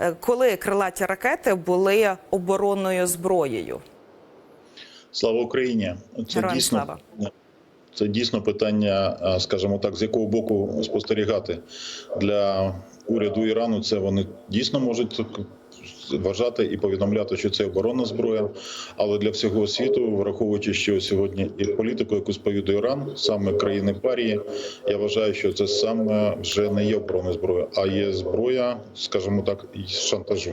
е, коли крилаті ракети були оборонною зброєю? Слава Україні! Це Героям дійсно слава. це дійсно питання, скажімо так, з якого боку спостерігати для уряду Ірану. Це вони дійсно можуть вважати і повідомляти, що це оборонна зброя. Але для всього світу, враховуючи, що сьогодні і політику, яку сповідує Іран, саме країни парії, я вважаю, що це саме вже не є оборонна зброя, а є зброя, скажімо так, із шантажу.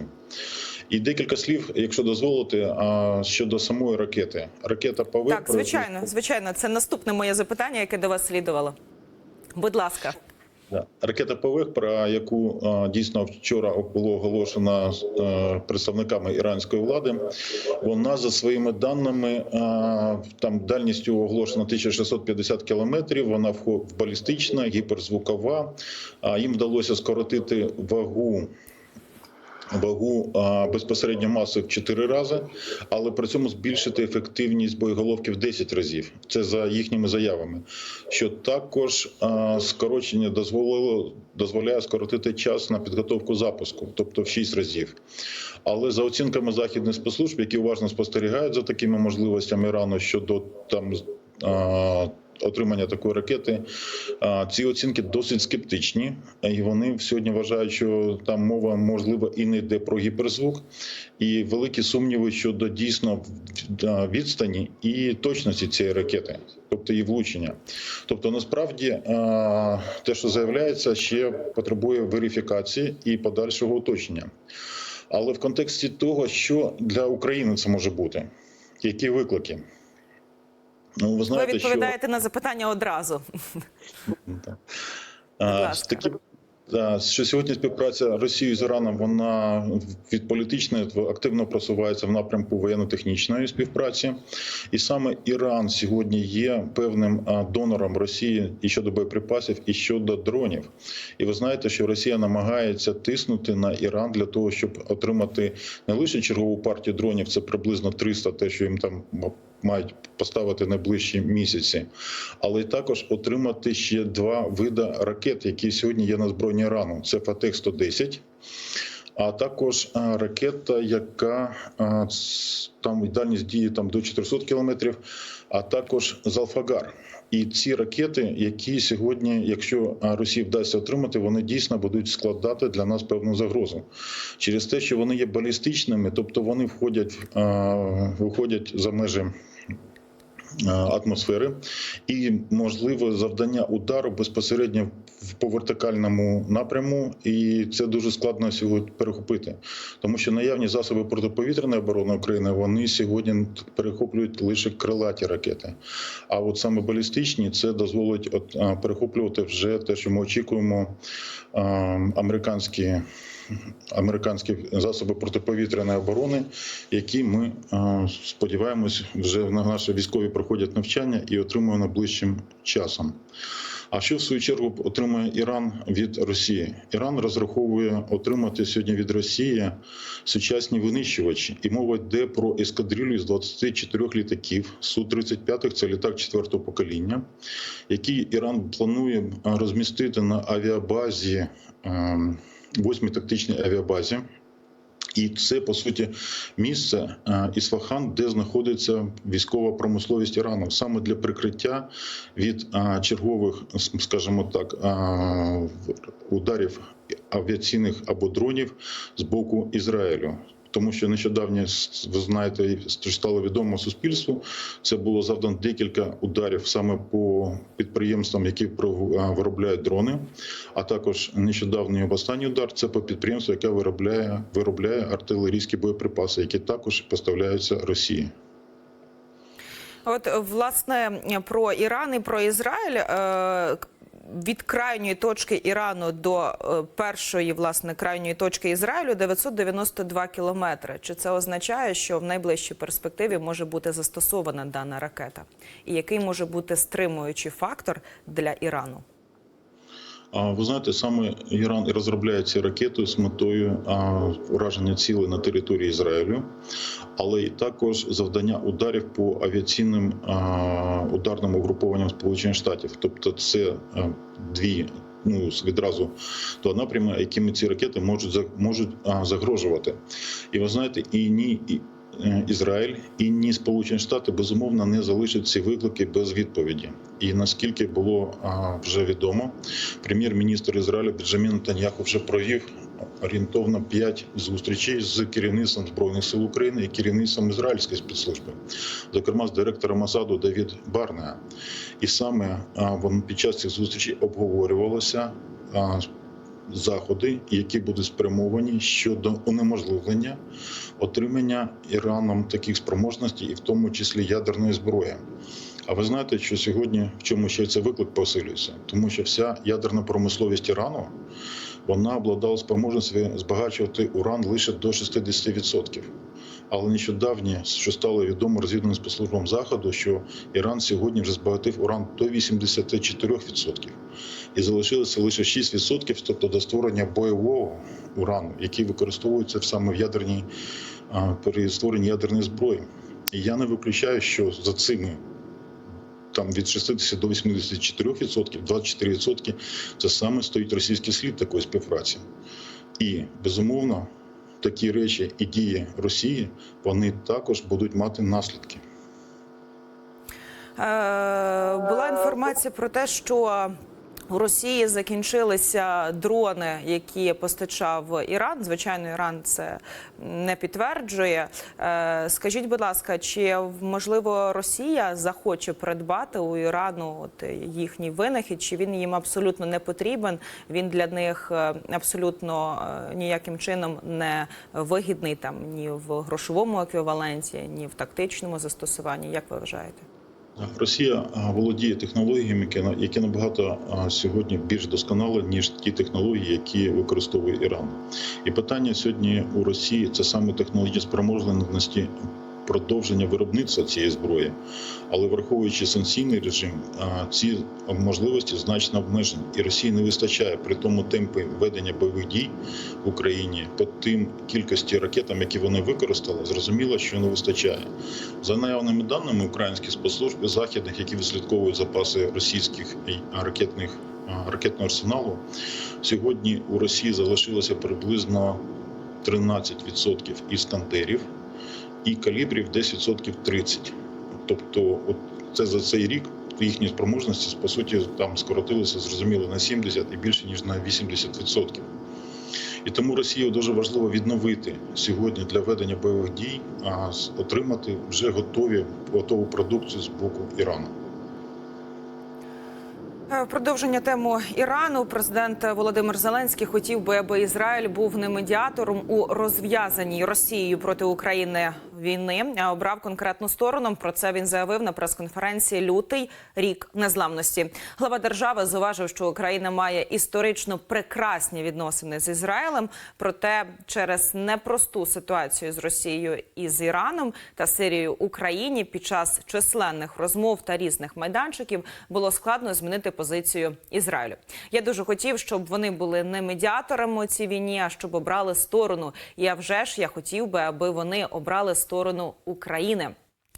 І декілька слів, якщо дозволити, щодо самої ракети. Ракета ПАВ Так, звичайно, звичайно, це наступне моє запитання, яке до вас слідувало. Будь ласка. Ракета ПВХ, про яку дійсно вчора було оголошено представниками іранської влади, вона за своїми даними там дальністю оголошена 1650 кілометрів. Вона балістична, гіперзвукова. Їм вдалося скоротити вагу. Вагу безпосередньо маси в 4 рази, але при цьому збільшити ефективність боєголовки в 10 разів. Це за їхніми заявами. Що також скорочення дозволило дозволяє скоротити час на підготовку запуску, тобто в 6 разів. Але за оцінками західних спецслужб, які уважно спостерігають за такими можливостями Ірану щодо там. Отримання такої ракети ці оцінки досить скептичні, і вони сьогодні вважають, що там мова можливо і не йде про гіперзвук, і великі сумніви щодо дійсно відстані і точності цієї ракети, тобто її влучення. Тобто, насправді те, що заявляється, ще потребує верифікації і подальшого уточнення. Але в контексті того, що для України це може бути, які виклики. Ну, ви Ви знаєте, що відповідаєте на запитання одразу. такі, що сьогодні співпраця Росії з Іраном вона від політичної активно просувається в напрямку воєнно-технічної співпраці, і саме Іран сьогодні є певним донором Росії і щодо боєприпасів, і щодо дронів. І ви знаєте, що Росія намагається тиснути на Іран для того, щоб отримати не лише чергову партію дронів, це приблизно 300, те, що їм там мають поставити найближчі місяці, але також отримати ще два види ракет, які сьогодні є на збройні Ірану. Це Фатех 110 а також ракета, яка там дальність дії там до 400 кілометрів, а також Залфагар. І ці ракети, які сьогодні, якщо Росії вдасться отримати, вони дійсно будуть складати для нас певну загрозу. Через те, що вони є балістичними, тобто вони входять, виходять за межі атмосфери, і можливе завдання удару безпосередньо по вертикальному напряму, і це дуже складно сьогодні перехопити, тому що наявні засоби протиповітряної оборони України вони сьогодні перехоплюють лише крилаті ракети. А от саме балістичні це дозволить от, е, перехоплювати вже те, що ми очікуємо е, американські. Американські засоби протиповітряної оборони, які ми е, сподіваємось, вже на наші військові проходять навчання і отримують найближчим часом. А що в свою чергу отримує Іран від Росії? Іран розраховує отримати сьогодні від Росії сучасні винищувачі, і мова йде про ескадрилью з 24 літаків. су 35 це літак четвертого покоління, який Іран планує е, розмістити на авіабазі. е, восьмій тактичній авіабазі. І це по суті місце е, Ісфахан, де знаходиться військова промисловість Ірану, саме для прикриття від е, чергових, скажімо так, е, ударів авіаційних або дронів з боку Ізраїлю. Тому що нещодавно ви знаєте, стало відомо суспільству. Це було завдано декілька ударів саме по підприємствам, які виробляють дрони. А також нещодавній останній удар це по підприємству, яке виробляє виробляє артилерійські боєприпаси, які також поставляються Росії. От власне про Іран і про Ізраїль. е, Від крайньої точки Ірану до е, першої власне крайньої точки Ізраїлю 992 кілометри. Чи це означає, що в найближчій перспективі може бути застосована дана ракета? І який може бути стримуючий фактор для Ірану? Ви знаєте, саме Іран і розробляє ці ракети з метою а, ураження цілей на території Ізраїлю, але і також завдання ударів по авіаційним ударним угрупованням Сполучених Штатів. Тобто, це дві ну відразу того напряму, якими ці ракети можуть можуть загрожувати. І ви знаєте, і ні Ізраїль, і ні Сполучені Штати безумовно не залишать ці виклики без відповіді. І наскільки було вже відомо, прем'єр-міністр Ізраїлю Бенджамін Нетаньяху вже провів орієнтовно 5 зустрічей з керівництвом збройних сил України і керівництвом ізраїльської спецслужби, зокрема з директором Асаду Давід Барнеа. І саме під час цих зустрічей обговорювалося. Заходи, які будуть спрямовані щодо унеможливлення отримання Іраном таких спроможностей, і в тому числі ядерної зброї. А ви знаєте, що сьогодні в чому ще цей виклик посилюється? Тому що вся ядерна промисловість Ірану вона обладала спроможністю збагачувати уран лише до 60%. Але нещодавні, що стало відомо розвідуваним спецслужбам заходу, що Іран сьогодні вже збагатив уран до 84%. І залишилося лише 6%, тобто до створення бойового урану, який використовується саме в ядерній при створенні ядерної зброї. І я не виключаю, що за цими там від 60 до 84%, 24% це саме стоїть російський слід такої співпраці. І безумовно, такі речі і дії Росії вони також будуть мати наслідки. Е, була інформація про те, що у Росії закінчилися дрони, які постачав Іран. Звичайно, Іран це не підтверджує. Е, Скажіть, будь ласка, чи можливо Росія захоче придбати у Ірану от їхній винахід, чи він їм абсолютно не потрібен? Він для них е, абсолютно е, ніяким чином не вигідний там ні в грошовому еквіваленті, ні в тактичному застосуванні. Як ви вважаєте? Росія володіє технологіями, які набагато сьогодні більш досконали, ніж ті технології, які використовує Іран. І питання сьогодні у Росії це саме технології спроможності продовження виробництва цієї зброї, але враховуючи санкційний режим, ці можливості значно обмежені, і Росії не вистачає при тому темпі ведення бойових дій в Україні по тим кількості ракетам, які вони використали, зрозуміло, що не вистачає. За наявними даними українських спецслужб західних, які відслідковують запаси російських ракетних ракетного арсеналу, сьогодні у Росії залишилося приблизно 13% іскандерів і калібрів десь відсотків 30. Тобто, от це за цей рік їхні спроможності по суті там скоротилися зрозуміло на 70 і більше ніж на 80%. І тому Росії дуже важливо відновити сьогодні для ведення бойових дій, а отримати вже готові готову продукцію з боку Ірану. Е, Продовження тему Ірану президент Володимир Зеленський хотів би, аби Ізраїль був не медіатором у розв'язаній Росією проти України війни, а обрав конкретну сторону. Про це він заявив на прес-конференції Лютий рік незламності. Глава держави зауважив, що Україна має історично прекрасні відносини з Ізраїлем. Проте через непросту ситуацію з Росією і з Іраном та Сирією Україні під час численних розмов та різних майданчиків було складно змінити позицію Ізраїлю. Я дуже хотів, щоб вони були не медіаторами у цій війні, а щоб обрали сторону. І а вже ж я хотів би, аби вони обрали сторону України.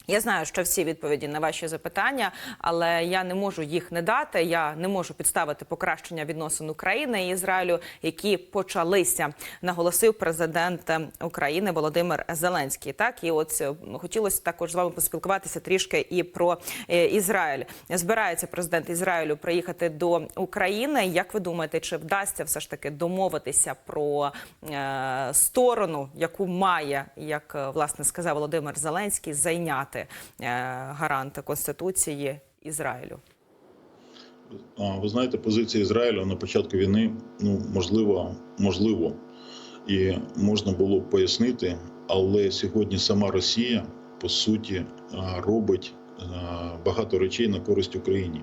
Я знаю, що всі відповіді на ваші запитання, але я не можу їх не дати. Я не можу підставити покращення відносин України і Ізраїлю, які почалися, наголосив президент України Володимир Зеленський. Так і от е, хотілося також з вами поспілкуватися трішки і про е, Ізраїль. Збирається президент Ізраїлю приїхати до України. Як ви думаєте, чи вдасться все ж таки домовитися про е, сторону, яку має, як власне сказав Володимир Зеленський, зайняти е, гарант конституції Ізраїлю? Ви знаєте, позиція Ізраїлю на початку війни ну можливо, можливо, і можна було б пояснити, але сьогодні сама Росія по суті робить багато речей на користь Україні.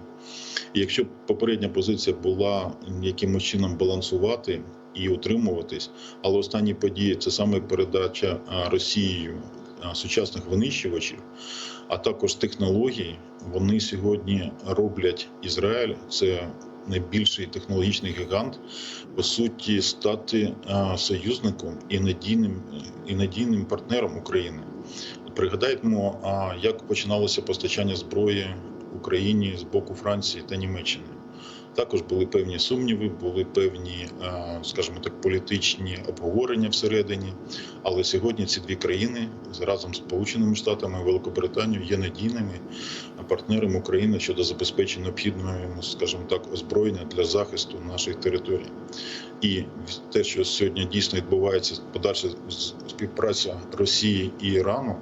І якщо попередня позиція була якимось чином балансувати і утримуватись, але останні події це саме передача Росією сучасних винищувачів, а також технологій, вони сьогодні роблять Ізраїль. Це найбільший технологічний гігант, по суті, стати союзником і надійним і надійним партнером України. Пригадаймо, а, як починалося постачання зброї Україні з боку Франції та Німеччини. Також були певні сумніви, були певні, е, скажімо так, політичні обговорення всередині. Але сьогодні ці дві країни разом з Сполученими Штатами і Великобританією є надійними партнерами України щодо забезпечення необхідного, скажімо так, озброєння для захисту нашої території. І те, що сьогодні дійсно відбувається, подальша співпраця Росії і Ірану,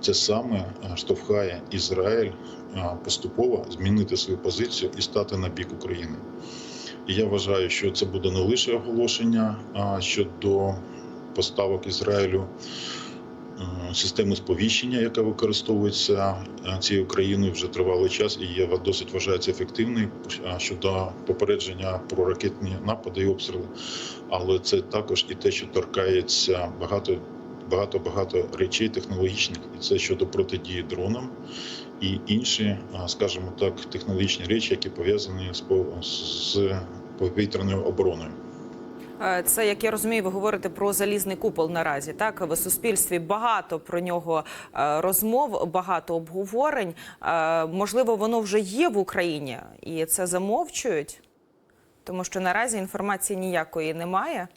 це саме е, штовхає Ізраїль е, поступово змінити свою позицію і стати на бік України. І я вважаю, що це буде не лише оголошення щодо поставок Ізраїлю е, системи сповіщення, яка використовується е, цією країною вже тривалий час, і є досить вважається ефективною е, щодо попередження про ракетні напади і обстріли. Але це також і те, що торкається багато. Багато багато речей технологічних, і це щодо протидії дронам і інші, а, скажімо так, технологічні речі, які пов'язані з по- з повітряною обороною. Е, Це, як я розумію, ви говорите про залізний купол наразі. Так в суспільстві багато про нього е, розмов, багато обговорень. Е, Можливо, воно вже є в Україні і це замовчують, тому що наразі інформації ніякої немає.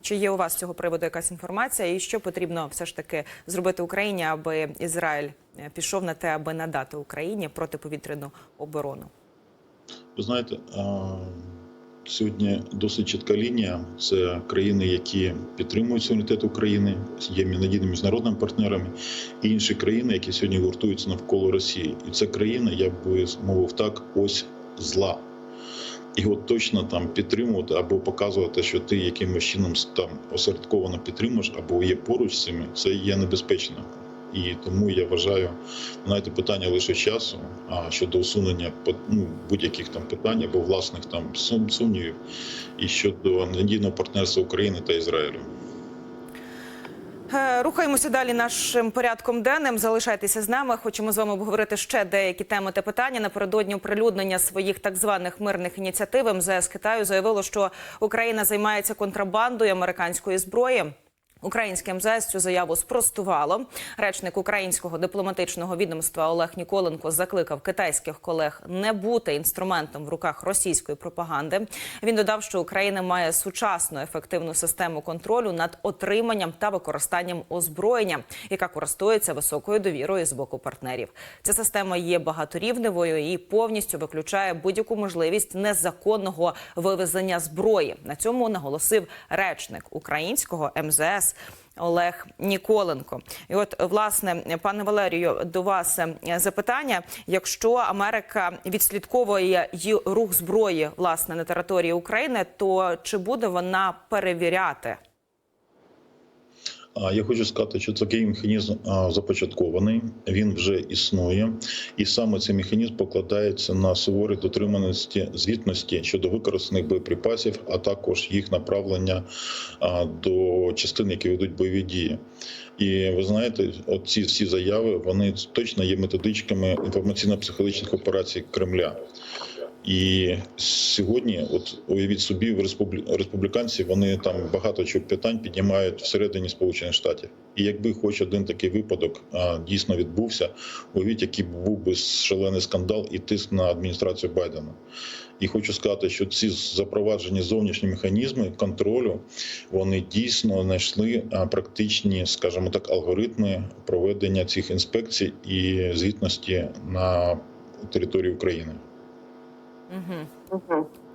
Чи є у вас з цього приводу якась інформація, і що потрібно все ж таки зробити Україні, аби Ізраїль пішов на те, аби надати Україні протиповітряну оборону? Ви знаєте, а, сьогодні досить чітка лінія. Це країни, які підтримують суверенітет України, є надійними міжнародними партнерами, і інші країни, які сьогодні гуртуються навколо Росії. І це країна, я би мовив так, ось зла. І от точно там підтримувати або показувати, що ти якимось чином там осередковано підтримуєш, або є поруч з цими, це є небезпечно. І тому я вважаю, знаєте, питання лише часу а щодо усунення ну, будь-яких там питань або власних там сум- сумнівів, і щодо надійного партнерства України та Ізраїлю. Е, Рухаємося далі нашим порядком денним. Залишайтеся з нами. Хочемо з вами обговорити ще деякі теми та питання. Напередодні оприлюднення своїх так званих мирних ініціатив МЗС Китаю заявило, що Україна займається контрабандою американської зброї. Українське МЗС цю заяву спростувало. Речник українського дипломатичного відомства Олег Ніколенко закликав китайських колег не бути інструментом в руках російської пропаганди. Він додав, що Україна має сучасну ефективну систему контролю над отриманням та використанням озброєння, яка користується високою довірою з боку партнерів. Ця система є багаторівневою і повністю виключає будь-яку можливість незаконного вивезення зброї. На цьому наголосив речник українського МЗС. Олег Ніколенко, і от власне, пане Валерію, до вас е, запитання: якщо Америка відслідковує рух зброї власне на території України, то чи буде вона перевіряти? Я хочу сказати, що такий механізм започаткований, він вже існує, і саме цей механізм покладається на суворі дотриманості звітності щодо використаних боєприпасів, а також їх направлення до частин, які ведуть бойові дії. І ви знаєте, оці всі заяви вони точно є методичками інформаційно-психологічних операцій Кремля. І сьогодні, от уявіть собі, в республі... республіканці вони там багато чого питань піднімають всередині Сполучених Штатів. І якби хоч один такий випадок а, дійсно відбувся, уявіть, який був би шалений скандал і тиск на адміністрацію Байдена. І хочу сказати, що ці запроваджені зовнішні механізми контролю вони дійсно знайшли практичні, скажімо так, алгоритми проведення цих інспекцій і звітності на території України. Mm-hmm. Mm-hmm.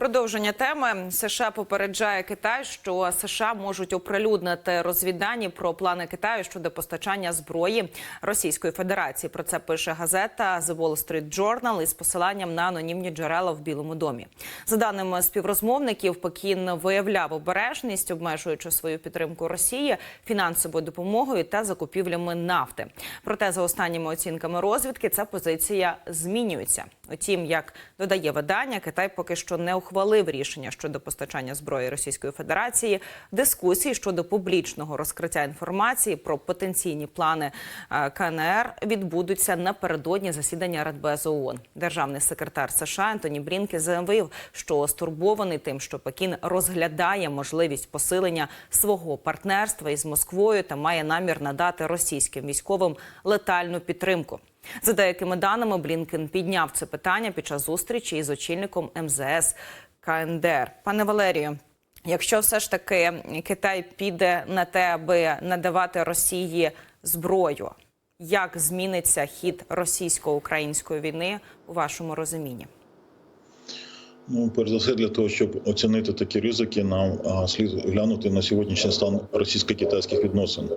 Продовження теми США попереджає Китай, що США можуть оприлюднити розвіддані про плани Китаю щодо постачання зброї Російської Федерації. Про це пише газета The Wall Street Journal із посиланням на анонімні джерела в Білому домі. За даними співрозмовників, Пекін виявляв обережність, обмежуючи свою підтримку Росії фінансовою допомогою та закупівлями нафти. Проте, за останніми оцінками розвідки, ця позиція змінюється. Утім, як додає видання, Китай поки що не ухвалив рішення щодо постачання зброї Російської Федерації. Дискусії щодо публічного розкриття інформації про потенційні плани е, КНР відбудуться напередодні засідання Радбезу ООН. Державний секретар США Антоні Брінке заявив, що стурбований тим, що Пекін розглядає можливість посилення свого партнерства із Москвою та має намір надати російським військовим летальну підтримку. За деякими даними, Блінкен підняв це питання під час зустрічі із очільником МЗС КНДР. Пане Валерію, якщо все ж таки Китай піде на те, аби надавати Росії зброю, як зміниться хід російсько-української війни у вашому розумінні? Ну, перш за все, для того, щоб оцінити такі ризики, нам слід глянути на сьогоднішній стан російсько-китайських відносин.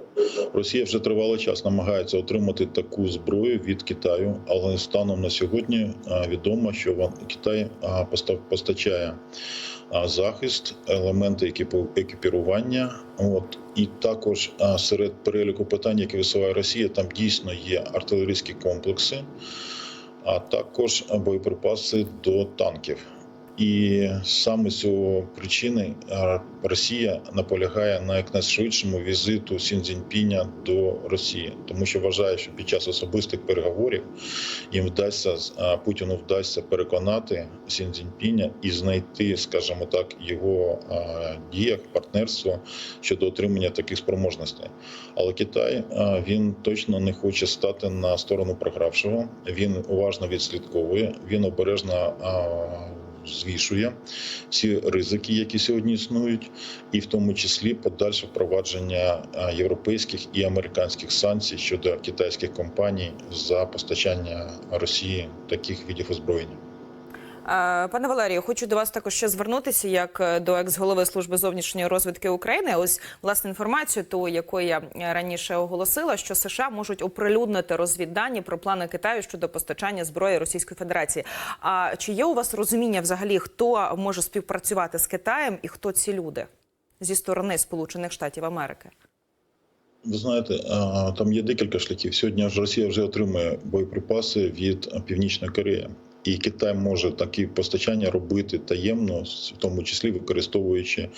Росія вже тривалий час намагається отримати таку зброю від Китаю, але станом на сьогодні відомо, що Китай а, поста- постачає захист, елементи екіпірування. От і також серед переліку питань, які висуває Росія, там дійсно є артилерійські комплекси, а також боєприпаси до танків. І саме з цього причини Росія наполягає на якнайшвидшому візиту Сін Цзіньпіня до Росії, тому що вважає, що під час особистих переговорів їм вдасться Путіну вдасться переконати Сін Цзіньпіня і знайти, скажімо так, його діях партнерство щодо отримання таких спроможностей. Але Китай він точно не хоче стати на сторону програвшого. Він уважно відслідковує, він обережно. Звішує всі ризики, які сьогодні існують, і в тому числі подальше впровадження е, європейських і американських санкцій щодо китайських компаній за постачання Росії таких видів озброєння. Пане Валерію, хочу до вас також ще звернутися як е, до екс-голови служби зовнішньої розвідки України. Ось власне інформацію, ту яку я е, раніше оголосила, що США можуть оприлюднити розвіддані про плани Китаю щодо постачання зброї Російської Федерації. А чи є у вас розуміння взагалі, хто може співпрацювати з Китаєм і хто ці люди зі сторони Сполучених Штатів Америки? Ви знаєте, там є декілька шляхів. Сьогодні ж Росія вже отримує боєприпаси від Північної Кореї. І Китай може такі постачання робити таємно, в тому числі використовуючи,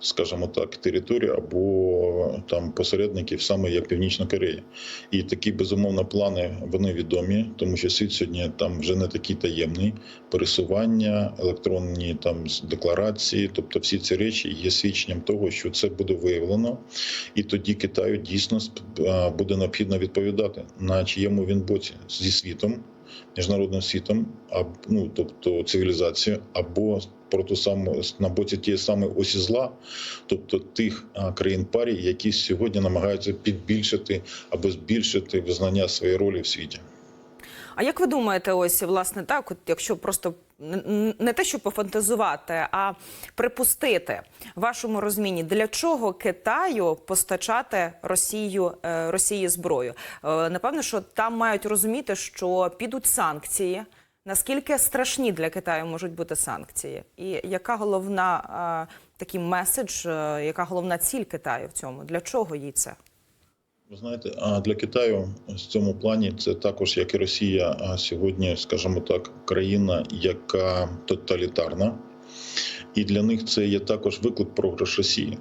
скажімо так, територію або там посередників, саме як Північна Корея. І такі безумовно плани вони відомі, тому що світ сьогодні там вже не такий таємний. Пересування, електронні там декларації, тобто всі ці речі є свідченням того, що це буде виявлено, і тоді Китаю дійсно буде необхідно відповідати на чиєму він боці зі світом міжнародним світом, а ну тобто цивілізацією, або проти саму на боці тієї самої осі зла, тобто тих країн парі, які сьогодні намагаються підбільшити або збільшити визнання своєї ролі в світі. А як ви думаєте, ось власне так, от якщо просто не те, щоб пофантазувати, а припустити в вашому розумінні, для чого Китаю постачати Росію е, Росії зброю? Е, Напевно, що там мають розуміти, що підуть санкції. Наскільки страшні для Китаю можуть бути санкції, і яка головна е, такий меседж, яка головна ціль Китаю в цьому? Для чого їй це? Ви знаєте, а для Китаю в цьому плані це також, як і Росія, а сьогодні, скажімо так, країна, яка тоталітарна, і для них це є також виклик програш Росії.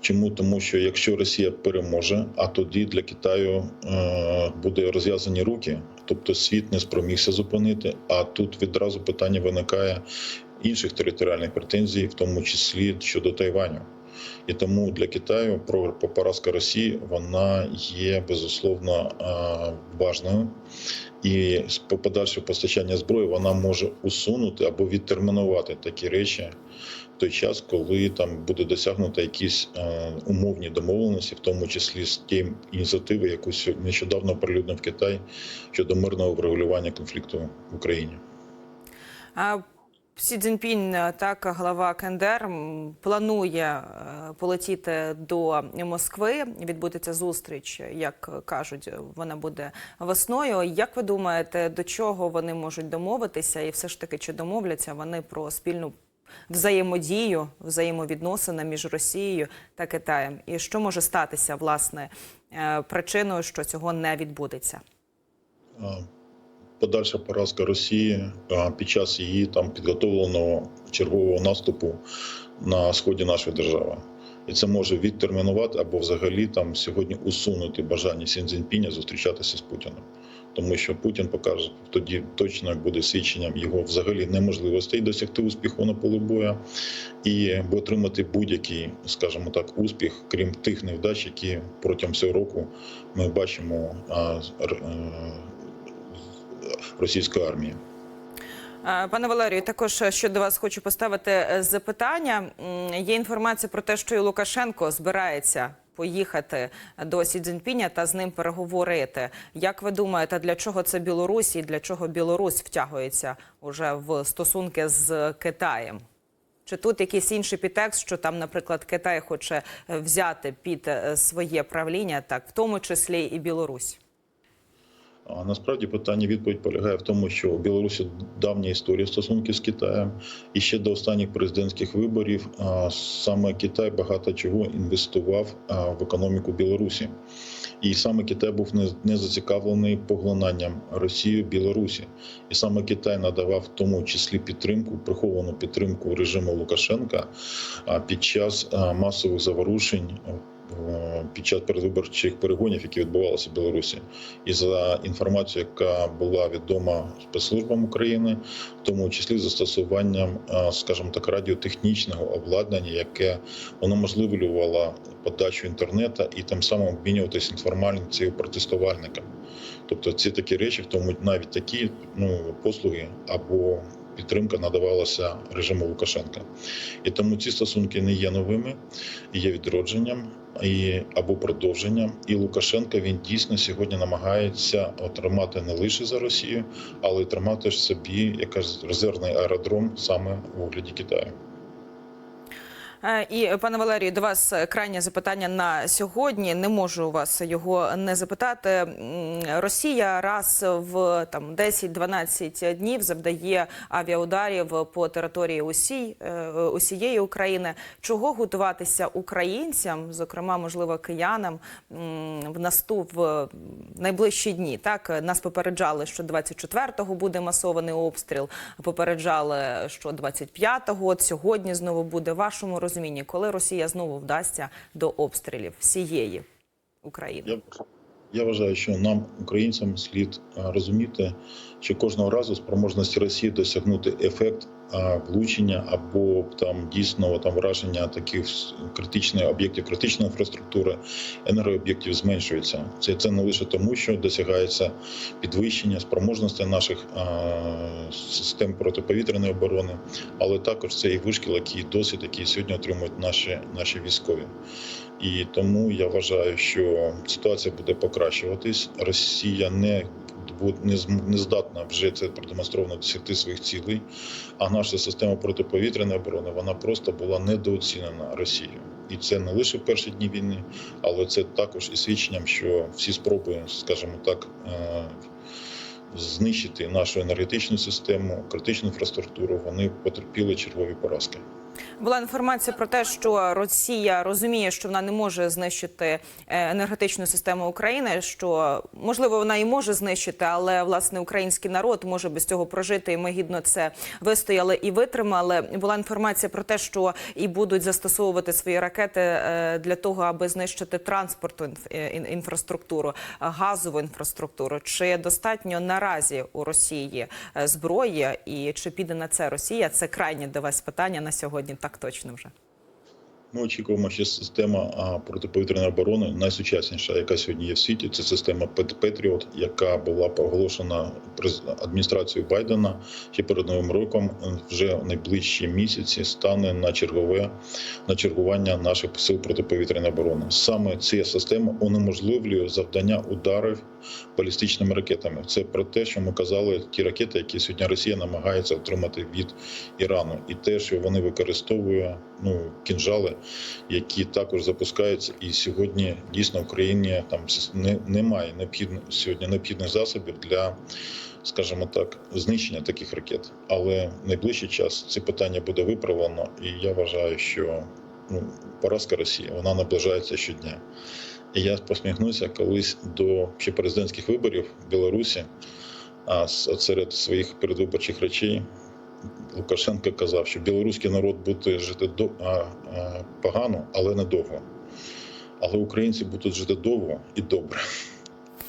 Чому? Тому що якщо Росія переможе, а тоді для Китаю е, буде розв'язані руки, тобто світ не спромігся зупинити. А тут відразу питання виникає інших територіальних претензій, в тому числі щодо Тайваню. І тому для Китаю поразка Росії вона є безусловно важною. І по- подальше постачання зброї вона може усунути або відтермінувати такі речі в той час, коли там буде досягнуто якісь е, умовні домовленості, в тому числі з тієї ініціативи, яку нещодавно оприлюднив Китай щодо мирного врегулювання конфлікту в Україні. Сі Цзіньпінь, е, так, глава КНДР, планує е, полетіти до Москви. Відбудеться зустріч, як кажуть, вона буде весною. Як ви думаєте, до чого вони можуть домовитися, і все ж таки чи домовляться вони про спільну взаємодію, взаємовідносини між Росією та Китаєм? І що може статися власне е, причиною, що цього не відбудеться? А, подальша поразка Росії під час її там підготовленого чергового наступу на сході нашої держави. І це може відтермінувати або взагалі там сьогодні усунути бажання Сін Цзіньпіня зустрічатися з Путіним. Тому що Путін покаже тоді точно буде свідченням його взагалі неможливостей досягти успіху на полі бою і отримати будь-який, скажімо так, успіх, крім тих невдач, які протягом цього року ми бачимо е, російської армії. Пане Валерію, також ще до вас хочу поставити е, запитання. Є інформація про те, що і Лукашенко збирається поїхати до Сі Цзіньпіня та з ним переговорити. Як ви думаєте, для чого це Білорусь і для чого Білорусь втягується уже в стосунки з Китаєм? Чи тут якийсь інший підтекст, що там, наприклад, Китай хоче взяти під е, своє правління, так в тому числі і Білорусь? А насправді питання відповідь полягає в тому, що у Білорусі давня історія стосунків з Китаєм, і ще до останніх президентських виборів саме Китай багато чого інвестував в економіку Білорусі. І саме Китай був не, зацікавлений поглинанням Росії Білорусі, і саме Китай надавав в тому числі підтримку, приховану підтримку режиму Лукашенка під час масових заворушень. Е, Під час передвиборчих перегонів, які відбувалися в Білорусі, і за інформацією, яка була відома спецслужбам України, в тому числі застосуванням, а, скажімо так, радіотехнічного обладнання, яке унеможливлювало подачу інтернету і тим самим обмінюватися інформацією протестувальникам. Тобто ці такі речі, в тому навіть такі ну, послуги або підтримка надавалася режиму Лукашенка. І тому ці стосунки не є новими, є відродженням і або продовженням. І Лукашенка він дійсно сьогодні намагається отримати не лише за Росію, але й тримати ж собі якась резервний аеродром саме у огляді Китаю. Е, І пане Валерію, до вас е, крайнє запитання на сьогодні. Не можу вас його не запитати. Росія раз в там 10-12 днів завдає авіаударів по території усій е, усієї України. Чого готуватися українцям, зокрема, можливо, киянам в наступ в найближчі дні? Так нас попереджали, що 24-го буде масований обстріл. Попереджали, що 25-го, от сьогодні знову буде вашому розумінні, коли Росія знову вдасться до обстрілів всієї України. Я, вважаю, що нам, українцям, слід розуміти, що кожного разу спроможності Росії досягнути ефект влучення або там дійсного там враження таких критичних об'єктів, критичної інфраструктури, енергооб'єктів зменшується. Це, це не лише тому, що досягається підвищення спроможності наших а, систем протиповітряної оборони, але також це і вишкіл, який досвід, який сьогодні отримують наші, наші військові. І тому я вважаю, що ситуація буде покращуватись. Росія не не здатна вже це продемонстровано досягти своїх цілей. А наша система протиповітряної оборони вона просто була недооцінена Росією. І це не лише в перші дні війни, але це також і свідченням, що всі спроби, скажімо так, е, знищити нашу енергетичну систему, критичну інфраструктуру, вони потерпіли чергові поразки. Була інформація про те, що Росія розуміє, що вона не може знищити е, енергетичну систему України. Що можливо вона і може знищити, але власне український народ може без цього прожити. І ми гідно це вистояли і витримали. Була інформація про те, що і будуть застосовувати свої ракети е, для того, аби знищити транспортну е, ін- інфраструктуру, газову інфраструктуру. Чи достатньо наразі у Росії зброї, і чи піде на це Росія? Це крайнє до вас питання на сьогодні. Так точно вже. Ми очікуємо, що система протиповітряної оборони найсучасніша, яка сьогодні є в світі, це система Пет- Петріот, яка була оголошена през- адміністрацією Байдена ще перед новим роком. Вже в найближчі місяці стане на чергове на чергування наших сил протиповітряної оборони. Саме ця система унеможливлює завдання ударів балістичними ракетами. Це про те, що ми казали, ті ракети, які сьогодні Росія намагається отримати від Ірану, і те, що вони використовують ну кінжали, які також запускаються, і сьогодні дійсно в Україні там не, немає необхідних сьогодні необхідних засобів для, скажімо так, знищення таких ракет. Але в найближчий час це питання буде виправлено, і я вважаю, що ну, поразка Росії вона наближається щодня. І я посміхнуся колись до ще президентських виборів в Білорусі. А серед своїх передвиборчих речей Лукашенко казав, що білоруський народ буде жити до, а, а, погано, але недовго. Але українці будуть жити довго і добре.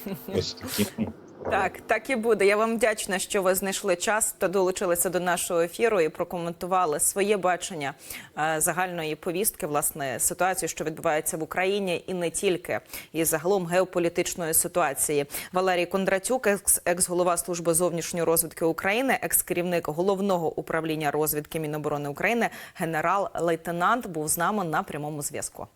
Ось такі, Так, так і буде. Я вам вдячна, що ви знайшли час та долучилися до нашого ефіру і прокоментували своє бачення е, загальної повістки, власне, ситуації, що відбувається в Україні, і не тільки, і загалом геополітичної ситуації. Валерій Кондратюк, екс-голова служби зовнішньої розвідки України, екс-керівник головного управління розвідки Міноборони України, генерал-лейтенант, був з нами на прямому зв'язку.